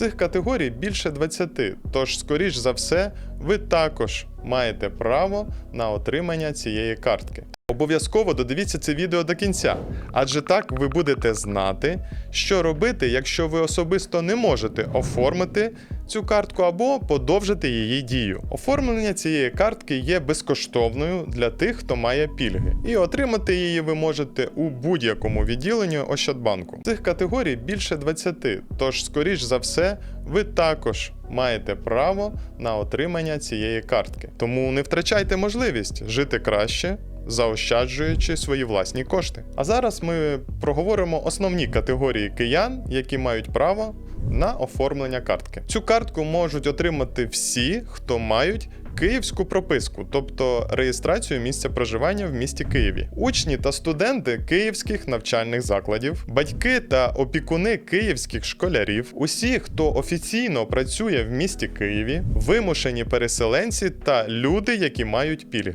Цих категорій більше 20, тож, скоріш за все, ви також маєте право на отримання цієї картки. Обов'язково додивіться це відео до кінця, адже так ви будете знати, що робити, якщо ви особисто не можете оформити цю картку або подовжити її дію. Оформлення цієї картки є безкоштовною для тих, хто має пільги, і отримати її ви можете у будь-якому відділенні Ощадбанку. Цих категорій більше 20, тож, скоріш за все, ви також маєте право на отримання цієї картки. Тому не втрачайте можливість жити краще. Заощаджуючи свої власні кошти. А зараз ми проговоримо основні категорії киян, які мають право на оформлення картки. Цю картку можуть отримати всі, хто мають київську прописку, тобто реєстрацію місця проживання в місті Києві, учні та студенти київських навчальних закладів, батьки та опікуни київських школярів, усі, хто офіційно працює в місті Києві, вимушені переселенці та люди, які мають пільги.